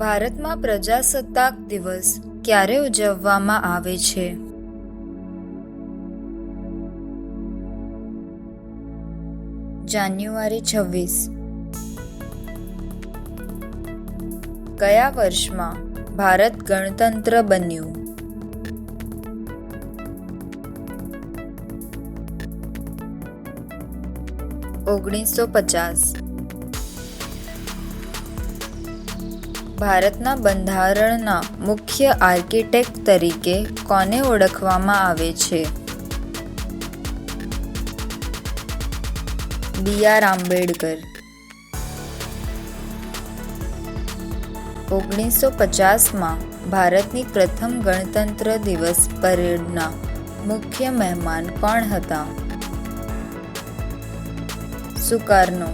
ભારતમાં પ્રજાસત્તાક દિવસ ક્યારે ઉજવવામાં આવે છે? જાન્યુઆરી છવ્વીસ. કયા વર્ષમાં ભારત ગણતંત્ર બન્યું? ઓગણીસો પચાસ. ભારતના બંધારણના મુખ્ય આર્કિટેક્ટ તરીકે કોને ઓળખવામાં આવે છે? B R Ambedkar. ઓગણીસો પચાસમાં ભારતની પ્રથમ ગણતંત્ર દિવસ પરેડના મુખ્ય મહેમાન કોણ હતા? સુકાર્નો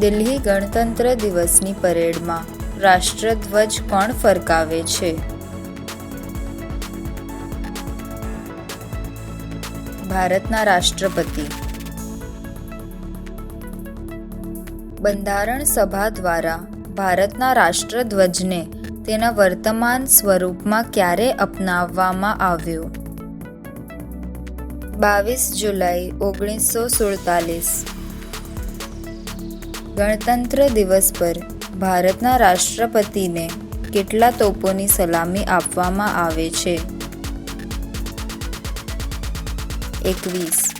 દિલ્હી ગણતંત્ર દિવસની પરેડમાં રાષ્ટ્રધ્વજ કોણ ફરકાવે છે? ભારતના રાષ્ટ્રપતિ. બંધારણ સભા દ્વારા ભારતના રાષ્ટ્રધ્વજને તેના વર્તમાન સ્વરૂપમાં ક્યારે અપનાવવામાં આવ્યો? બાવીસ જુલાઈ, ઓગણીસો સુડતાલીસ. ગણતંત્ર દિવસ પર ભારતના રાષ્ટ્રપતિને કેટલા તોપોની સલામી આપવામાં આવે છે? એકવીસ.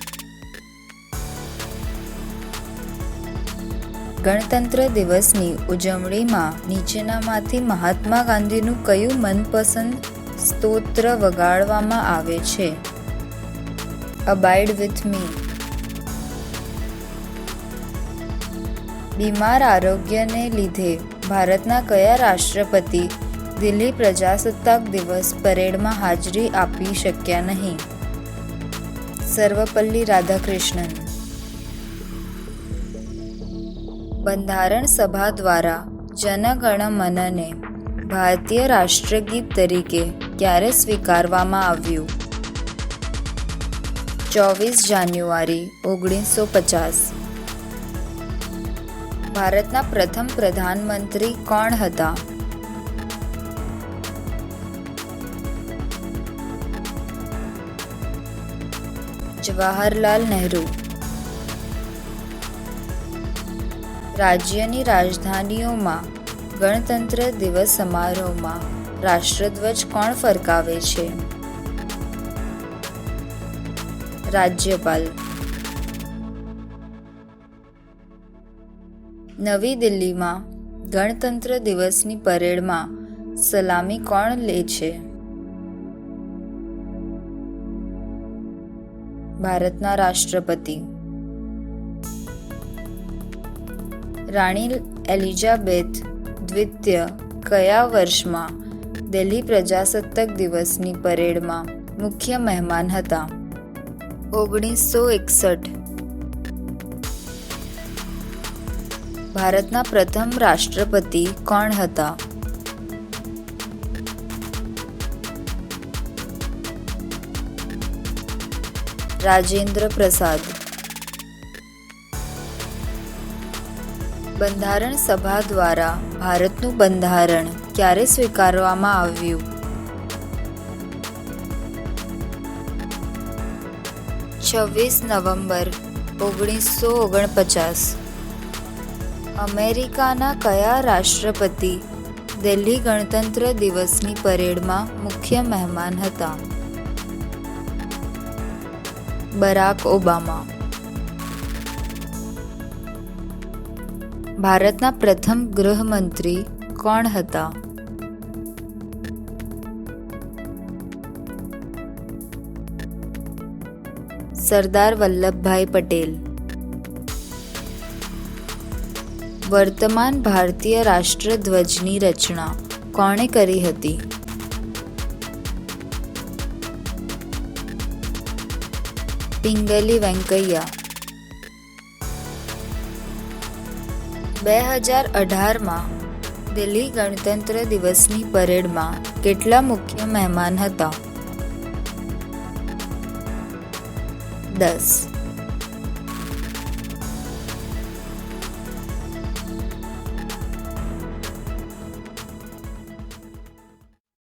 ગણતંત્ર દિવસની ઉજવણીમાં નીચેનામાંથી મહાત્મા ગાંધીનું કયું મનપસંદ સ્તોત્ર વગાડવામાં આવે છે? અબાઇડ વિથ મી બીમાર આરોગ્યને લીધે ભારતના કયા રાષ્ટ્રપતિ દિલ્હી પ્રજાસત્તાક દિવસ પરેડમાં હાજરી આપી શક્યા નહીં? સર્વપલ્લી રાધાકૃષ્ણન. બંધારણ સભા દ્વારા જનગણ મનને ભારતીય રાષ્ટ્રગીત તરીકે ક્યારે સ્વીકારવામાં આવ્યું? ચોવીસ જાન્યુઆરી, ઓગણીસો પચાસ. ભારતના પ્રથમ પ્રધાનમંત્રી કોણ હતા? જવાહરલાલ નહેરુ. રાજ્યની રાજધાનીઓમાં ગણતંત્ર દિવસ સમારોહમાં રાષ્ટ્રધ્વજ કોણ ફરકાવે છે? રાજ્યપાલ નવી દિલ્હીમાં ગણતંત્ર દિવસની પરેડમાં સલામી કોણ લે છે? ભારતના રાષ્ટ્રપતિ. રાણી એલિઝાબેથ દ્વિતીય કયા વર્ષમાં દિલ્હી પ્રજાસત્તાક દિવસની પરેડમાં મુખ્ય મહેમાન હતા? ઓગણીસો એકસઠ ભારતના પ્રથમ રાષ્ટ્રપતિ કોણ હતા? રાજેન્દ્ર પ્રસાદ. બંધારણ સભા દ્વારા ભારતનું બંધારણ ક્યારે સ્વીકારવામાં આવ્યું? છવ્વીસ નવેમ્બર ઓગણીસો ઓગણપચાસ. અમેરિકાના કયા રાષ્ટ્રપતિ દિલ્હી ગણતંત્ર દિવસની પરેડમાં મુખ્ય મહેમાન હતા? Barack Obama. ભારતના પ્રથમ ગૃહમંત્રી કોણ હતા? સરદાર વલ્લભભાઈ પટેલ. વર્તમાન ભારતીય રાષ્ટ્રધ્વજની રચના. કોણે કરી હતી? પિંગલી વેંકૈયા. બે હજાર અઢારમાં દિલ્હી ગણતંત્ર દિવસની પરેડમાં કેટલા મુખ્ય મહેમાન હતા? દસ.